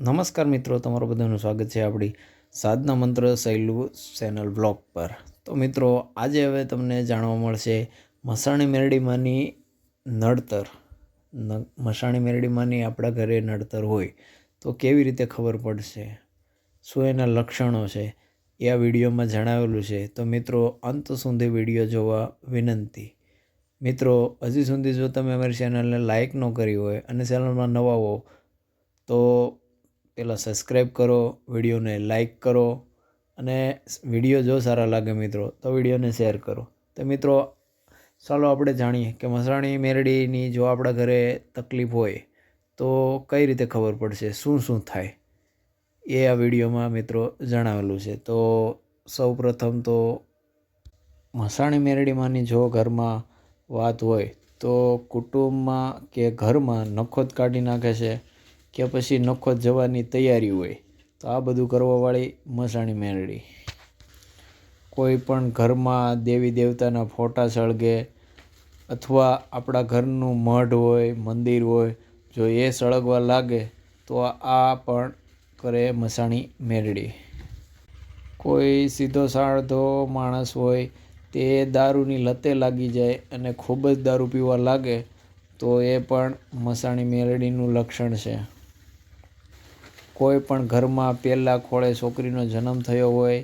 નમસ્કાર મિત્રો, તમારું બધાનું સ્વાગત છે આપણી સાધના મંત્ર શૈલું ચેનલ બ્લોગ પર. તો મિત્રો, આજે હવે તમને જાણવા મળશે મસાણી મેરડીમાંની નડતર. મસાણી મેરડીમાંની આપણા ઘરે નડતર હોય તો કેવી રીતે ખબર પડશે? શું એના લક્ષણો છે? એ આ વિડીયોમાં જણાવેલું છે. તો મિત્રો, અંત સુધી વીડિયો જોવા વિનંતી. મિત્રો, હજી સુધી જો તમે અમારી ચેનલને લાઇક ન કરી હોય અને ચેનલમાં નવા હો તો પહેલાં સબસ્ક્રાઈબ કરો, વિડીયોને લાઈક કરો અને વીડિયો જો સારા લાગે મિત્રો, તો વિડીયોને શેર કરો. તો મિત્રો, ચાલો આપણે જાણીએ કે મસાણી મેરડીની જો આપણા ઘરે તકલીફ હોય, તો કઈ રીતે ખબર પડશે? શું શું થાય? એ આ વિડીયોમાં મિત્રો જણાવેલું છે. તો સૌ પ્રથમ તો મસાણી મેરડીમાંની જો ઘરમાં વાત હોય, તો કુટુંબમાં કે ઘરમાં નખોદ કાઢી નાખે છે કે પછી નખોદ જવાની તૈયારી હોય, તો આ બધું કરવાવાળી મસાણી મેરડી. કોઈ પણ ઘરમાં દેવી દેવતાના ફોટા સળગે અથવા આપણા ઘરનું મઢ હોય, મંદિર હોય, જો એ સળગવા લાગે, તો આ પણ કરે મસાણી મેરડી. કોઈ સીધો સાળધો માણસ હોય, તે દારૂની લતે લાગી જાય અને ખૂબ જ દારૂ પીવા લાગે, તો એ પણ મસાણી મેરડીનું લક્ષણ છે. કોઈ પણ ઘરમાં પહેલાં ખોળે છોકરીનો જન્મ થયો હોય,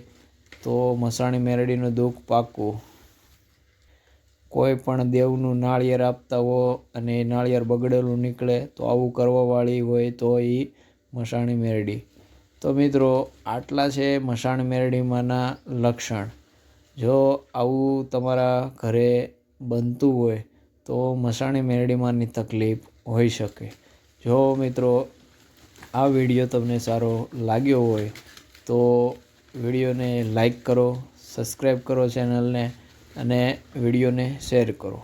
તો મસાણી મેરડીનું દુઃખ પાકું. કોઈ પણ દેવનું નાળિયેર આપતા હો અને એ નાળિયેર બગડેલું નીકળે, તો આવું કરવાવાળી હોય તો એ મસાણી મેરડી. તો મિત્રો, આટલા છે મસાણી મેરડીમાંના લક્ષણ. જો આવું તમારા ઘરે બનતું હોય, તો મસાણી મેરડીમાંની તકલીફ હોઈ શકે. જો મિત્રો આ વીડિયો તમને સારો લાગ્યો હોય તો વિડીયોને લાઈક કરો, સબસ્ક્રાઈબ કરો ચેનલને અને વિડીયોને શેર કરો.